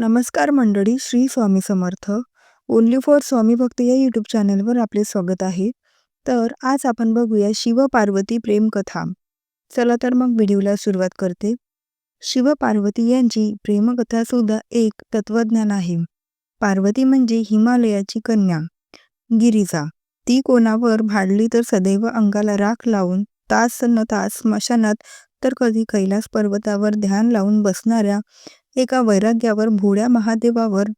नमस्कार मंडळी Shri Swami Samarth. Only for Swami भक्त या यूट्यूब चॅनलवर आपले स्वागत आहे. तर आज आपण बघूया शिव पार्वती प्रेमकथा चला तर मग व्हिडिओला सुरुवात करते. शिव पार्वती यांची प्रेमकथा सुद्धा एक तत्वज्ञान आहे. पार्वती म्हणजे हिमालयाची कन्या. गिरिजा ती कोणावर भाडली तर सदैव अंगाला राख लावून तास न तास स्मशानात तर कधी कैलास पर्वतावर ध्यान लावून बसणाऱ्या एका वैराग्यावर भोळ्या महादेवावर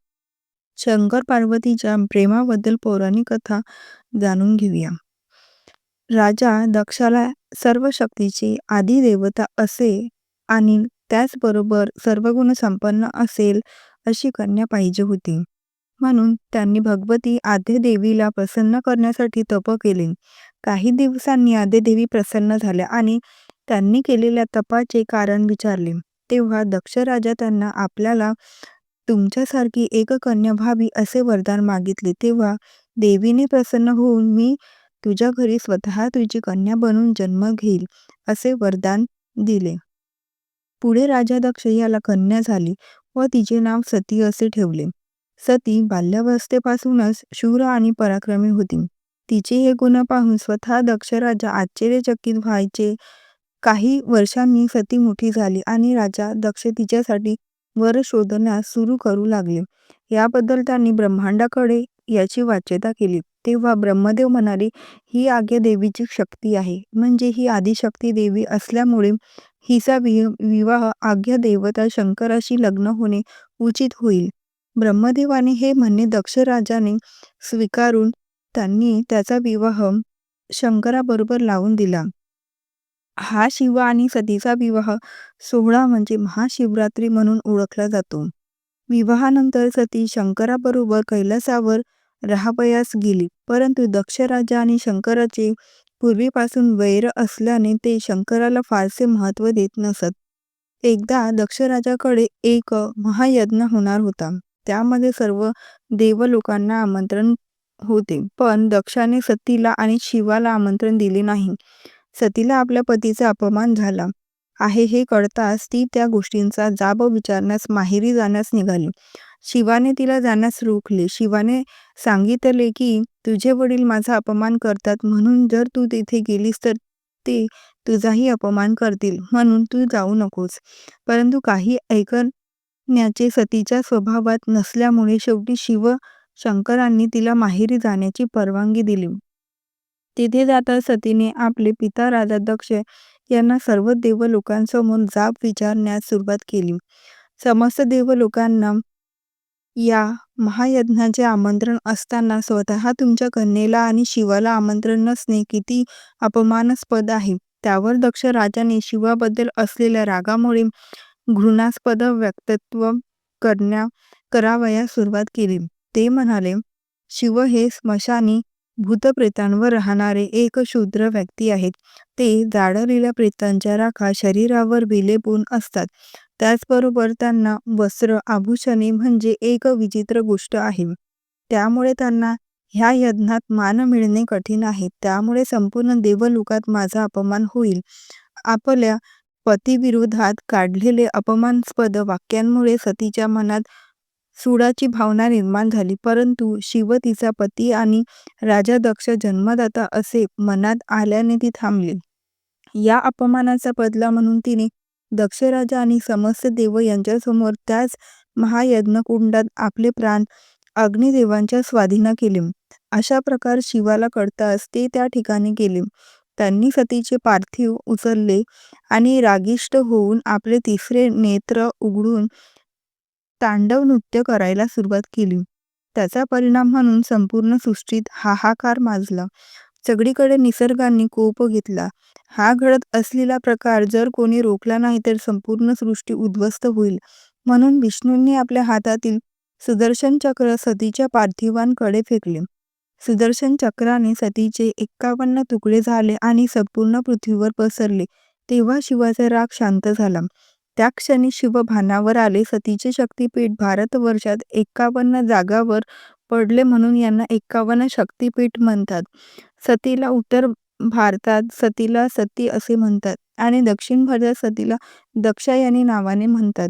शंकर पार्वतीच्या प्रेमाबद्दल पौराणिक कथा जाणून घेऊया. राजा दक्षाला सर्व शक्तीची आदिदेवता असे आणि त्याचबरोबर सर्वगुण संपन्न असेल अशी कन्या पाहिजे होती. म्हणून त्यांनी भगवती आद्यदेवीला प्रसन्न करण्यासाठी तप केले. काही दिवसांनी आद्यदेवी प्रसन्न झाल्या आणि त्यांनी केलेल्या तपाचे कारण विचारले. तेव्हा दक्ष राजा त्यांना आपल्याला तुमच्यासारखी एक कन्या व्हावी असे वरदान मागितले. तेव्हा देवीने प्रसन्न होऊन मी तुझ्या घरी स्वतः तुझी कन्या बनून जन्म घेईल असे वरदान दिले. पुढे राजा दक्ष याला कन्या झाली व तिचे नाव सती असे ठेवले. सती बाल्यावस्थेपासूनच शूर आणि पराक्रमी होती. तिचे हे गुण पाहून स्वतः दक्ष राजा आश्चर्यचकित व्हायचे काही वर्षांनी सती मोठी झाली आणि राजा दक्ष तिच्यासाठी वर शोधण्यास सुरू करू लागले. याबद्दल त्यांनी ब्रह्मांडाकडे याची वाच्यता केली. तेव्हा ब्रह्मदेव म्हणाले ही आज्ञा देवीची शक्ती आहे. म्हणजे ही आदिशक्ती देवी असल्यामुळे हिचा विवाह आज्ञा देवता शंकराशी लग्न होणे उचित होईल. ब्रह्मदेवाने हे म्हणणे दक्ष राजाने स्वीकारून त्यांनी त्याचा विवाह शंकराबरोबर लावून दिला. हा शिव आणि सतीचा विवाह सोहळा म्हणजे महाशिवरात्री म्हणून ओळखला जातो. विवाहानंतर सती शंकराबरोबर कैलासावर राहावयास गेली परंतु दक्ष राजा आणि शंकराचे पूर्वीपासून वैर असल्याने ते शंकराला फारसे महत्त्व देत नसत. एकदा दक्ष राजाकडे एक महायज्ञ होणार होता. त्यामध्ये सर्व देवलोकांना आमंत्रण होते पण दक्षाने सतीला आणि शिवाला आमंत्रण दिले नाही. सतीला आपल्या पतीचा अपमान झाला. आहे हे कळताच ती त्या गोष्टींचा जाब विचारण्यास माहेरी जाण्यास निघाली. शिवाने तिला जाण्यास रोखले. शिवाने सांगितले की तुझे वडील माझा अपमान करतात म्हणून जर तू तिथे गेलीस तर ते तुझाही अपमान करतील म्हणून तू जाऊ नकोस. परंतु काही ऐकण्याचे सतीच्या स्वभावात नसल्यामुळे शेवटी शिव शंकरांनी तिला माहेरी जाण्याची परवानगी दिली. तिथे जाता सतीने आपले पिता राजा दक्ष यांना सर्व देवलोकांसमोर जाब विचारण्यास सुरुवात केली. समस्त देवलोकांना या महायज्ञाचे आमंत्रण असताना स्वतः तुमच्या कन्येला आणि शिवाला आमंत्रण नसणे किती अपमानास्पद आहे. त्यावर दक्ष राजाने शिवाबद्दल असलेल्या रागामुळे घृणास्पद व्यक्तित्व करण्या करावयास सुरुवात केली. ते म्हणाले शिव हे स्मशानी भूतप्रेतांवर राहणारे एक शूद्र व्यक्ती आहेत. ते जाळलेल्या प्रेतांच्या राखा शरीरावर विलेपून असतात. त्याचबरोबर त्यांना वस्त्र आभूषणे म्हणजे एक विचित्र गोष्ट आहे. त्यामुळे त्यांना ह्या यज्ञात मान मिळणे कठीण आहे. त्यामुळे संपूर्ण देवलोकात माझा अपमान होईल. आपल्या पतीविरोधात काढलेले अपमानस्पद वाक्यांमुळे सतीच्या मनात सुडाची भावना निर्माण झाली. परंतु शिव तिचा पती आणि राजा दक्ष जन्मदाता असे मनात आल्याने ती थांबली. या अपमानाचा बदला म्हणून तिने दक्ष राजा आणि समस्त देव यांच्यासमोर त्याच महायज्ञकुंडात आपले प्राण अग्निदेवांच्या स्वाधीन केले. अशा प्रकार शिवाला कळताच ते त्या ठिकाणी गेले. त्यांनी सतीचे पार्थिव उचलले आणि रागिष्ट होऊन आपले तिसरे नेत्र उघडून तांडव नृत्य करायला सुरुवात केली. त्याचा परिणाम म्हणून संपूर्ण सृष्टीत हाहाकार माजला. सगळीकडे निसर्गाने कोप घेतला. हा घडत असलेला प्रकार जर कोणी रोखला नाही तर संपूर्ण सृष्टी उद्ध्वस्त होईल. म्हणून विष्णूंनी आपल्या हातातील सुदर्शन चक्र सतीच्या पार्थिवांकडे फेकले. सुदर्शन चक्राने सतीचे एक्कावन्न तुकडे झाले आणि संपूर्ण पृथ्वीवर पसरले. तेव्हा शिवाचा राग शांत झाला. त्या क्षणी शिव भानावर आले. सतीचे शक्तीपीठ भारतवर्षात एक्कावन्न जागावर पडले म्हणून यांना एक्कावन्न शक्तीपीठ म्हणतात. सतीला उत्तर भारतात सतीला सती असे म्हणतात आणि दक्षिण भारतात सतीला दक्षायानी नावाने म्हणतात.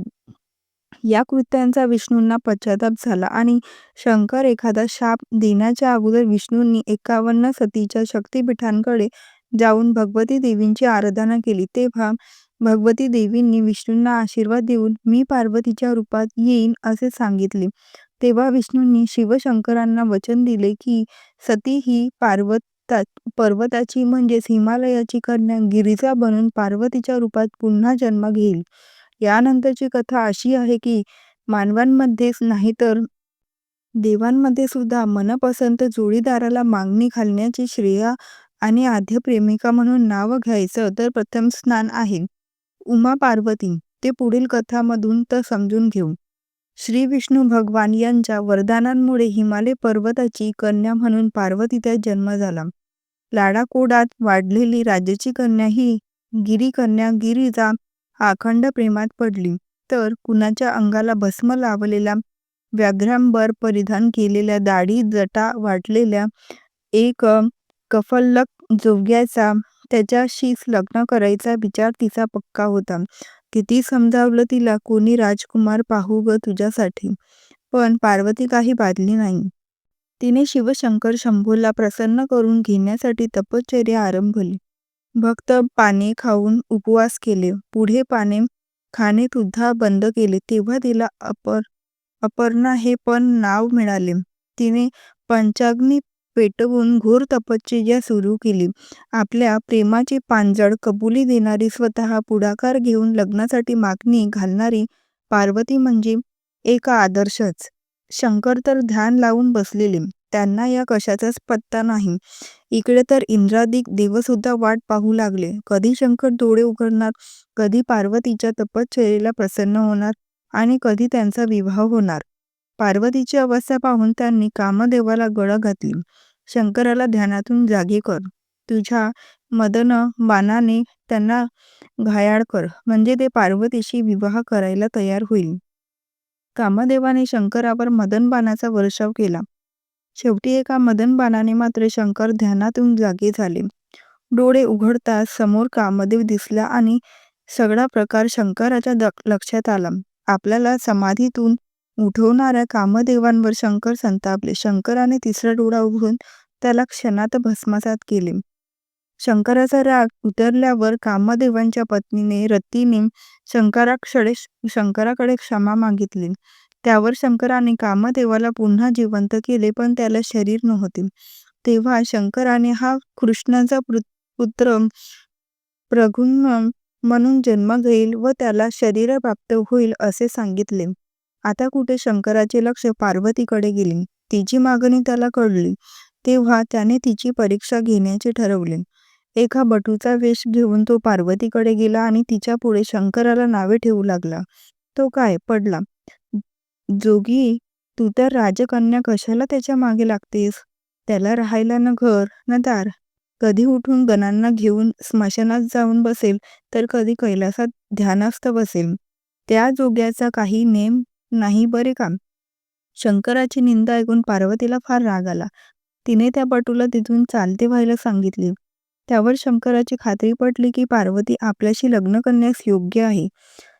या कृत्यांचा विष्णूंना पश्चाताप झाला आणि शंकर एखादा शाप देण्याच्या अगोदर विष्णूंनी एकावन्न सतीच्या शक्तिपीठांकडे जाऊन भगवती देवींची आराधना केली. तेव्हा भगवती देवींनी विष्णूंना आशीर्वाद देऊन मी पार्वतीच्या रूपात येईन असे सांगितले. तेव्हा विष्णूंनी शिवशंकरांना वचन दिले की सती ही पार्वता पर्वताची म्हणजेच हिमालयाची कन्या गिरिजा बनून पार्वतीच्या रूपात पुन्हा जन्म घेईल. यानंतरची कथा अशी आहे की मानवांमध्येच नाही तर देवांमध्ये सुद्धा मनपसंत जोडीदाराला मागणी घालण्याची श्रेया आणि आद्य प्रेमिका म्हणून नाव घ्यायचं तर प्रथम स्नान आहे. उमा पार्वती ते पुढील कथामधून तर समजून घेऊ. श्री विष्णू भगवान यांच्या वरदानांमुळे हिमालय पर्वताची कन्या म्हणून पार्वतीचा जन्म झाला. लाडाकोडात वाढलेली राजाची कन्या ही गिरीकन्या गिरीजा अखंड प्रेमात पडली. तर कुणाच्या अंगाला भस्म लावलेला व्याघ्रांबर परिधान केलेल्या दाढी जटा वाटलेल्या एक कफल्लक जोग्याचा त्याच्याशीच लग्न करायचा विचार तिचा पक्का होता. किती समजावलं तिला कोणी राजकुमार पाहू ग तुझ्यासाठी. पण पार्वती काही बादली नाही. तिने शिवशंकर शंभूला प्रसन्न करून घेण्यासाठी तपश्चर्या आरंभली. भक्त पाने खाऊन उपवास केले. पुढे पाने खाणे सुद्धा बंद केले. तेव्हा तिला अपर अपर्णा हे पण नाव मिळाले. तिने पंचाग्नी पेटवून घोर तपश्चर्या सुरू केली. आपल्या प्रेमाची पांजळ कबुली देणारी स्वतः पुढाकार घेऊन लग्नासाठी मागणी घालणारी पार्वती म्हणजे एक आदर्शच. शंकर तर ध्यान लावून बसलेले. त्यांना या कशाचाच पत्ता नाही. इकडे तर इंद्रादिक देवसुद्धा वाट पाहू लागले. कधी शंकर डोळे उघडणार कधी पार्वतीच्या तपश्चर्येला प्रसन्न होणार आणि कधी त्यांचा विवाह होणार. पार्वतीची अवस्था पाहून त्यांनी कामदेवाला गळा घातली. शंकराला ध्यानातून जागे कर. तुझ्या मदन बाणाने त्यांना घायाळ कर. म्हणजे ते पार्वतीशी विवाह करायला तयार होईल. कामदेवाने शंकरावर मदन बाणाचा वर्षाव केला. शेवटी एका मदन बाणाने मात्र शंकर ध्यानातून जागे झाले. डोळे उघडताच समोर कामदेव दिसला आणि सगळा प्रकार शंकराच्या लक्षात आला. आपल्याला समाधीतून उठवणाऱ्या कामदेवांवर शंकर संतापले. शंकराने तिसरा डोळा उघडून त्याला क्षणात भस्मसात केले. शंकराचा राग उतरल्यावर कामदेवांच्या पत्नीने रतीने शंकराकडे शंकराकडे क्षमा मागितली. त्यावर शंकराने कामदेवाला पुन्हा जिवंत केले पण त्याला शरीर नव्हते. तेव्हा शंकराने हा कृष्णाचा पुत्र प्रगुण म्हणून जन्म घेईल व त्याला शरीर प्राप्त होईल असे सांगितले. आता कुठे शंकराचे लक्ष पार्वतीकडे गेले. तिची मागणी त्याला कळली. तेव्हा त्याने तिची परीक्षा घेण्याचे ठरवले. एका बटूचा वेश घेऊन तो पार्वतीकडे गेला आणि तिच्या पुढे शंकराला नावे ठेवू लागला. तो काय? पडला. जोगी तू तर राजकन्या कशाला त्याच्यामागे लागतेस? त्याला राहायला न घर न दार. कधी उठून गणांना घेऊन स्मशानात जाऊन बसेल तर कधी कैलासात ध्यानास्थ बसेल. त्या जोग्याचा काही नेम नाही बरे का? शंकराची निंदा ऐकून पार्वतीला फार राग आला. तिने त्या पटूला तिथून चालते व्हायला सांगितले. त्यावर शंकराची खात्री पटली की पार्वती आपल्याशी लग्न करण्यास योग्य आहे.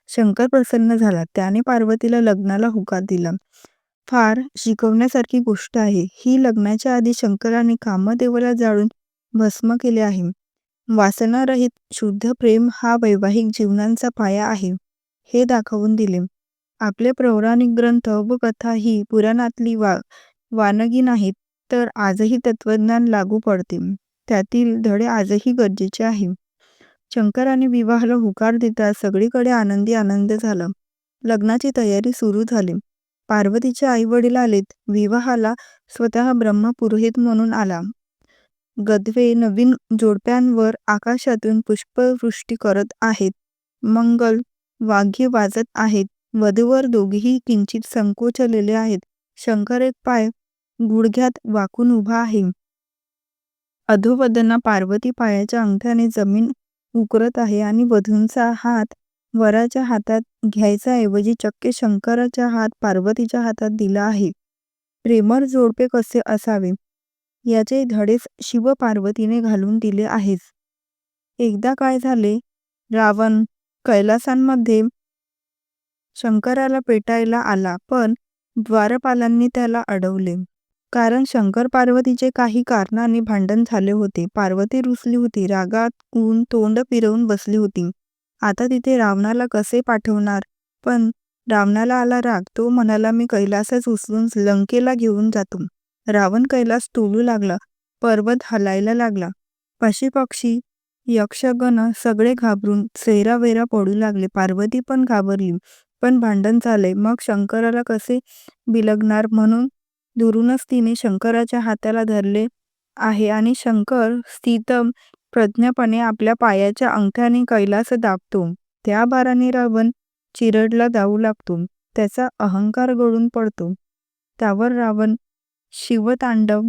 शंकर प्रसन्न झाला. त्याने पार्वतीला लग्नाला होकार दिला. फार शिकवण्यासारखी गोष्ट आहे. ही लग्नाच्या आधी शंकराने कामदेवाला जाळून भस्म केले आहे. वासनारहित शुद्ध प्रेम हा वैवाहिक जीवनांचा पाया आहे. हे दाखवून दिले. आपले पौराणिक ग्रंथ व कथा ही पुराणातली वा वानगी नाहीत तर आजही तत्वज्ञान लागू पडते. त्यातील धडे आजही गरजेचे आहे. शंकराने विवाहाला हुकार देता सगळीकडे आनंदी आनंद झाला. लग्नाची तयारी सुरू झाली. पार्वतीचे आई वडील आलेत. विवाहाला स्वतः ब्रह्मपुरोहित म्हणून आला. गदवे नवीन जोडप्यांवर आकाशातून पुष्पवृष्टी करत आहेत. मंगल वाघ्य वाजत आहेत. वधूवर दोघेही किंचित संकोचलेले आहेत. शंकर एक पाय गुडघ्यात वाकून उभा आहे. अधोवदना पार्वती पायाच्या अंगठ्याने जमीन उकरत आहे आणि वधूंचा हात वराच्या हातात घ्यायचा ऐवजी चक्क शंकराचा हात पार्वतीच्या हातात दिला आहे. प्रेमळ जोडपे कसे असावे? याचे धडेच शिवपार्वतीने घालून दिले आहेच. एकदा काय झाले? रावण कैलासांमध्ये शंकराला पेटायला आला पण द्वारपालांनी त्याला अडवले. कारण शंकर पार्वतीचे काही कारणाने भांडण झाले होते. पार्वती रुसली होती रागात ऊन तोंड फिरवून बसली होती. आता तिथे रावणाला कसे पाठवणार? पण रावणाला आला राग. तो म्हणाला मी कैलासच उचलून लंकेला घेऊन जातो. रावण कैलास तोलू लागला पर्वत हलायला लागला. पशुपक्षी यक्षगण सगळे घाबरून सैरावेरा पडू लागले. पार्वती पण घाबरली. पण भांडण झाले. मग शंकराला कसे बिलगणार? म्हणून दुरूनच तिने शंकराच्या हाताला धरले आहे आणि शंकर स्थितम प्रज्ञपणे आपल्या पायाच्या अंगठ्याने कैलास दाबतो. त्या भाराने रावण चिरडला जाऊ लागतो. त्याचा अहंकार गळून पडतो. त्यावर रावण शिवतांडव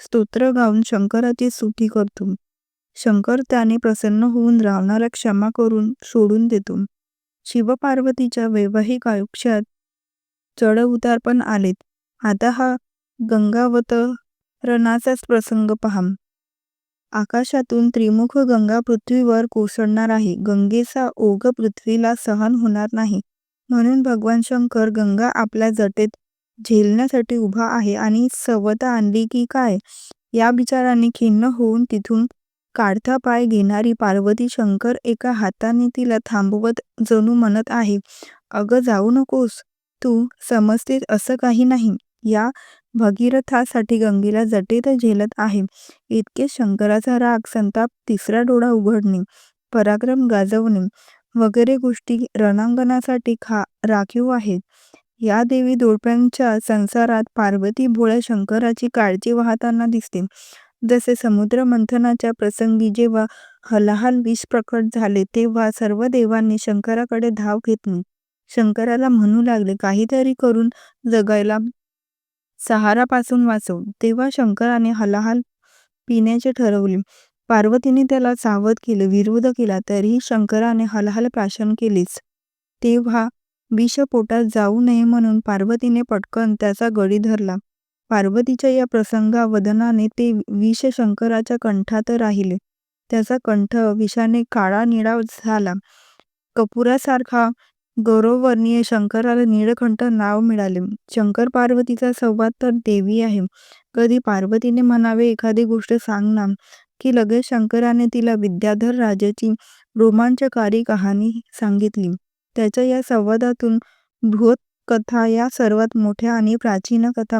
स्तोत्र गाऊन शंकराची स्तुती करतो. शंकर त्याने प्रसन्न होऊन रावणाला क्षमा करून सोडून देतो. शिवपार्वतीच्या वैवाहिक आयुष्यात चढउतार पण आलेत. आता हा गंगावतरणाचाच प्रसंग पहाम. आकाशातून त्रिमुख गंगा पृथ्वीवर कोसळणार आहे. गंगेचा ओघ पृथ्वीला सहन होणार नाही. म्हणून भगवान शंकर गंगा आपल्या जटेत झेलण्यासाठी उभा आहे आणि सवता आणली की काय? या विचाराने खिन्न होऊन तिथून काढता पाय घेणारी पार्वती शंकर एका हाताने तिला थांबवत जणू म्हणत आहे अगं जाऊ नकोस. तू समजतेस असं काही नाही या भगीरथासाठी गंगेला जटेत झेलत आहे. इतके शंकराचा राग संताप तिसरा डोळा उघडणे पराक्रम गाजवणे वगैरे गोष्टी रणांगणासाठी खा राखीव आहेत. या देवी दोडप्यांच्या संसारात पार्वती भोळ्या शंकराची काळजी वाहताना दिसते. जसे समुद्र मंथनाच्या प्रसंगी जेव्हा हलाहल विष प्रकट झाले तेव्हा सर्व देवांनी शंकराकडे धाव घेतली. शंकराला म्हणू लागले काहीतरी करून जगायला सहारापासून वाचव. तेव्हा शंकराने हलाहल पिण्याचे ठरवले. पार्वतीने त्याला सावध केले विरोध केला तरीही शंकराने हलाहल प्राशन केलेच. तेव्हा विष पोटात जाऊ नये म्हणून पार्वतीने पटकन त्याचा गडी धरला. पार्वतीच्या या प्रसंगावदनाने ते विष शंकराच्या कंठात राहिले. त्याचा कंठ विषाने काळा निळा झाला. कपुरासारखा गौरववर्णीय शंकराला नीळकंठ नाव मिळाले. शंकर पार्वतीचा संवाद तर देवी आहे. कधी पार्वतीने म्हणावे एखादी गोष्ट सांग ना की लगेच शंकराने तिला विद्याधर राजाची रोमांचकारी कहाणी सांगितली. त्याच्या या संवादातून भूत कथा या सर्वात मोठ्या आणि प्राचीन कथा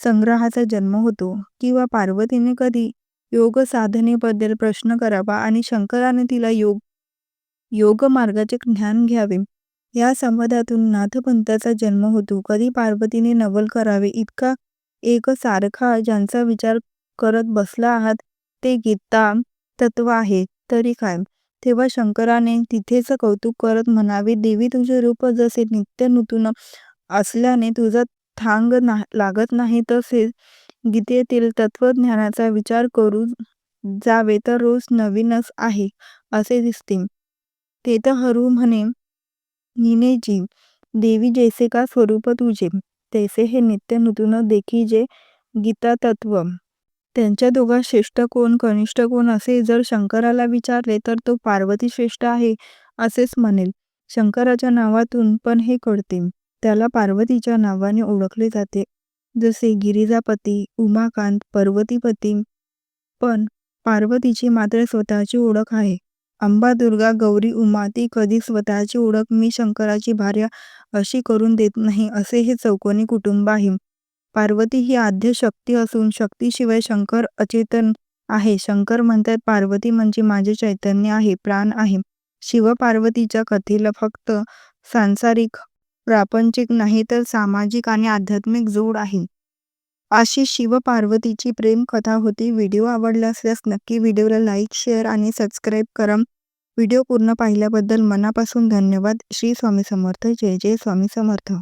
संग्रहाचा जन्म होतो किंवा पार्वतीने कधी योग साधनेबद्दल प्रश्न करावा आणि शंकराने तिला योग योग मार्गाचे ज्ञान घ्यावे. या संवादातून नाथपंथाचा जन्म होतो. कधी पार्वतीने नवल करावे इतका एक सारखा ज्यांचा विचार करत बसला आहात ते गीता तत्व आहे तरी काय? तेव्हा शंकराने तिथेच कौतुक करत म्हणावे देवी तुझे रूप जसे नित्य नूतन असल्याने तुझा थांग ना लागत नाही तसेच गीतेतील तत्वज्ञानाचा विचार करू जावे तर रोज नवीनच आहे असे दिसते. ते तर हरू म्हणे निने जीव देवी जैसे का स्वरूप तुझे तैसे हे नित्य नूतन देखी जे गीता तत्व त्यांच्या दोघा श्रेष्ठ कोण कनिष्ठ कोण असे जर शंकराला विचारले तर तो पार्वती श्रेष्ठ आहे असेच म्हणेल. शंकराच्या नावातून पण हे कळते. त्याला पार्वतीच्या नावाने ओळखले जाते. जसे गिरिजापती उमाकांत पर्वतीपती. पण पार्वतीची मात्र स्वतःची ओळख आहे. अंबा दुर्गा गौरी उमा ती कधी स्वतःची ओळख मी शंकराची भार्या अशी करून देत नाही असे हे चौकोनी कुटुंब आहे. पार्वती ही आद्य शक्ती असून शक्तीशिवाय शंकर अचेतन आहे. शंकर म्हणतात पार्वती म्हणजे माझे चैतन्य आहे प्राण आहे. शिव पार्वतीच्या कथेला फक्त सांसारिक प्रापंचिक नाही तर सामाजिक आणि आध्यात्मिक जोड आहे. अशी शिव पार्वतीची प्रेम कथा होती. व्हिडिओ आवडला असल्यास नक्की व्हिडिओला लाईक शेअर आणि सबस्क्राईब करा. व्हिडिओ पूर्ण पाहिल्याबद्दल मनापासून धन्यवाद. श्री स्वामी समर्थ. जय जय स्वामी समर्थ.